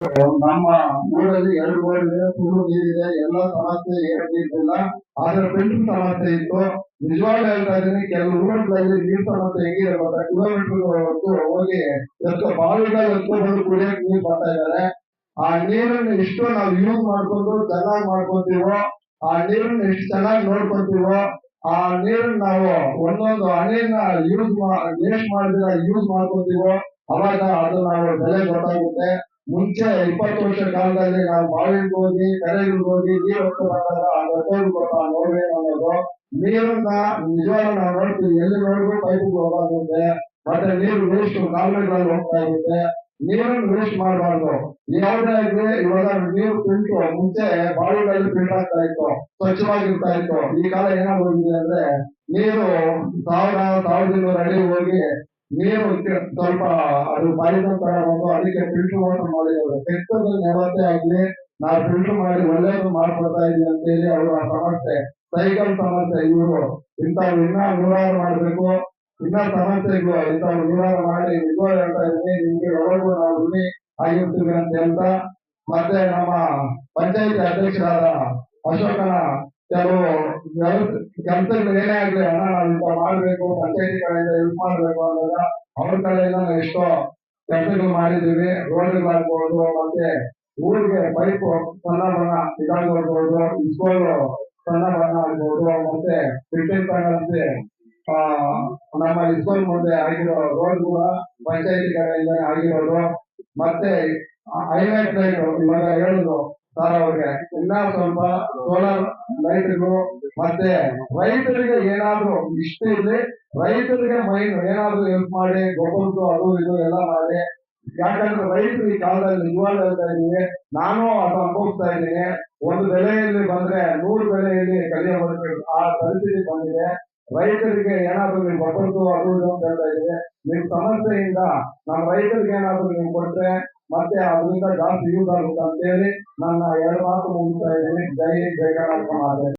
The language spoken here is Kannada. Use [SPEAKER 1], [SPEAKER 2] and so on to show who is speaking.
[SPEAKER 1] ನಮ್ಮ ಊರಲ್ಲಿ ಎರಡು ಇದೆ ಫುಲ್ ನೀರಿದೆ, ಎಲ್ಲ ಸಮಸ್ಯೆ ಏನಿಲ್ಲ ಆದ್ರೆ ಪೆಂಡಿಂಗ್ ಸಮಸ್ಯೆ ಇತ್ತು. ನಿಜವಾಗ್ಲೂ ಹೇಳ್ತಾ ಇದ್ದೀನಿ ಕೆಲವು ಊರುಗಳಲ್ಲಿ ನೀರ್ ಸಮಸ್ಯೆ ಹೆಂಗಿದೆ ಗೊತ್ತಾ ಕಿಲೋಮೀಟರ್ ಹೋಗಿ ಎಷ್ಟೋ ಬಾವಿಗಳು ಎಷ್ಟೋ ಬಂದು ಕುಡಿಯಕ್ ನೀರ್ ಬರ್ತಾ ಇದ್ದಾರೆ. ಆ ನೀರನ್ನು ಎಷ್ಟು ನಾವು ಯೂಸ್ ಮಾಡ್ಕೊಂಡು ಚೆನ್ನಾಗಿ ಮಾಡ್ಕೊತೀವೋ, ಆ ನೀರನ್ನು ಎಷ್ಟು ಚೆನ್ನಾಗಿ ನೋಡ್ಕೊಂತೀವೋ, ಆ ನೀರನ್ನ ನಾವು ಒಂದೊಂದು ಹನಿಯನ್ನ ಯೂಸ್ ವೇಸ್ಟ್ ಮಾಡಿದ್ರೆ ಯೂಸ್ ಮಾಡ್ಕೊಂತೀವೋ ಅವಾಗ ಅದು ನಾವು ಬೆಲೆ ಗೊತ್ತಾಗುತ್ತೆ. ಮುಂಚೆ ಇಪ್ಪತ್ತು ವರ್ಷ ಕಾಲದಲ್ಲಿ ನಾವು ಬಾವಿಗೆ ಹೋಗಿ, ಕೆರೆಗೆ ಹೋಗಿ ನೀರು ಗೊತ್ತಾ ನೋಡ್ಬೇಕು ಅನ್ನೋದು ನೀರನ್ನ ನಿಜವಾಗ ನಾವು ನೋಡ್ತೀವಿ. ಎಲ್ಲಿ ನೋಡಿದ್ರು ಪೈಪಿಗೆ ಹೋಗುತ್ತೆ ಮತ್ತೆ ನೀರು ವೇಸ್ಟ್ ಕಾಲುವೆಗಳಲ್ಲಿ ಹೋಗ್ತಾ ಇರುತ್ತೆ. ನೀರನ್ನು ವೇಸ್ಟ್ ಮಾಡಬಾರ್ದು. ಯಾವುದೇ ಇದ್ರೆ ಇವಾಗ ನೀರು ಪಿಂಟು ಮುಂಚೆ ಬಾವಿಗಳಲ್ಲಿ ಪಿಂಟ್ ಆಗ್ತಾ ಇತ್ತು, ಸ್ವಚ್ಛವಾಗಿರ್ತಾ ಇತ್ತು. ಈ ಕಾಲ ಏನಾಗೋಗಿದೆ ಅಂದ್ರೆ ನೀರು ಸಾವಿರ ಸಾವಿರದ ಅಡಿ ಹೋಗಿ ನೀರು ಸ್ವಲ್ಪ ಅದು ತರ ಬಂದು ಅದಕ್ಕೆ ಫಿಲ್ಟರ್ ವಾಟರ್ ಮಾಡಿ ಕೆಟ್ಟದ್ದು ನೆವತೆ ಆಗಲಿ, ನಾವು ಫಿಲ್ಟರ್ ಮಾಡಿ ಒಳ್ಳೆಯದು ಮಾಡ್ಕೊಳ್ತಾ ಇದೀವಿ ಅಂತ ಹೇಳಿ ಅವರು ಸಮಸ್ಯೆ, ಸೈಕಲ್ ಸಮಸ್ಯೆ ಇವರು. ಇಂಥ ಇನ್ನ ನೂರಾರು ಮಾಡಬೇಕು. ಇನ್ನ ಸಮಸ್ಯೆಗಳು ಇಂಥ ನೂರಾರು ಮಾಡಿ ನಿಜವಾಗ್ಲೂ ಹೇಳ್ತಾ ಇದೀನಿ ನಿಮ್ಗೆ ಯಾವಾಗೂ ನಾವು ಋಣಿ ಆಗಿರ್ತೀವಿ ಅಂತ ಮತ್ತೆ ನಮ್ಮ ಪಂಚಾಯತಿ ಅಧ್ಯಕ್ಷರಾದ ಅಶೋಕನ ಕೆಲವು ಕೆಲಸಗಳು ಏನೇ ಆಗ್ಲಿ ಹಣ ನಾವು ಇಂಥ ಮಾಡ್ಬೇಕು, ಪಂಚಾಯತಿ ಕಡೆಯಿಂದ ಹೆಲ್ಪ್ ಮಾಡ್ಬೇಕು ಅಂದಾಗ ಅವ್ರ ಕಡೆಯಿಂದ ನಾವು ಎಷ್ಟೋ ಕೆಲಸಗಳು ಮಾಡಿದೀವಿ. ಮಾಡ್ಬೋದು ಮತ್ತೆ ಊರಿಗೆ ಪೈಪ್ ಸಣ್ಣ ಬಣ್ಣ ಇದಾಗ್ಬೋದು ಇಸ್ಕೋಲ್ ಸಣ್ಣ ಬಣ್ಣ ಆಗ್ಬೋದು, ಮತ್ತೆ ತಗೊಂಡಂತೆ ಆ, ನಮ್ಮ ಇಸ್ಕೋಲ್ ಮುಂದೆ ಆಗಿರೋ ರೋಡ್ ಕೂಡ ಪಂಚಾಯತಿ ಕಡೆಯಿಂದ ಆಗಿರೋದು. ಮತ್ತೆ ಹೈವೇ ಟ್ರೈನ್ ಇವಾಗ ಹೇಳುದು ಸರ್, ಅವ್ರಿಗೆ ಇನ್ನ ಸ್ವಲ್ಪ, ಸೋಲಾರ್ ಲೈಟ್ಗಳು ಮತ್ತೆ ರೈತರಿಗೆ ಏನಾದ್ರು ಇಷ್ಟ ಇರ್ಲಿ ರೈತರಿಗೆ ಮೈನ್ ಏನಾದ್ರು ಹೆಲ್ಪ್ ಮಾಡಿ, ಗೊಬ್ಬರದ್ದು ಅದು ಇದು ಎಲ್ಲ ಮಾಡಿ. ಯಾಕಂದ್ರೆ ರೈತರು ಈ ಕಾಲದಲ್ಲಿ ನಿಜವಾಗ್ಲೂ ಹೇಳ್ತಾ ಇದೀವಿ ನಾನು ಅದು ಅನುಭವಿಸ್ತಾ ಇದ್ದೀನಿ, ಒಂದು ಬೆಲೆಯಲ್ಲಿ ಬಂದ್ರೆ ನೂರು ಬೆಲೆಯಲ್ಲಿ ಕಲಿಯ ಆ ಪರಿಸ್ಥಿತಿ ಬಂದಿದೆ. ರೈತರಿಗೆ ಏನಾದರೂ ನೀವು ಅದು ಇದು ಅಂತ ಹೇಳ್ತಾ ಇದ್ರೆ ನಿಮ್ ಸಮಸ್ಯೆಯಿಂದ ನಮ್ಮ ರೈತರಿಗೆ ಏನಾದರೂ ನೀವು ಕೊಟ್ರೆ ಮತ್ತೆ ಅದರಿಂದ ಜಾಸ್ತಿ ಯೂಸ್ ಆಗುತ್ತೆ ಅಂತ ಹೇಳಿ ನನ್ನ ಎರಡು ಮಾತು ಮುಗಿಸ್ತಾ ಇದ್ದೀನಿ. ಜೈ ಜೈ ಕರ್ನಾಟಕ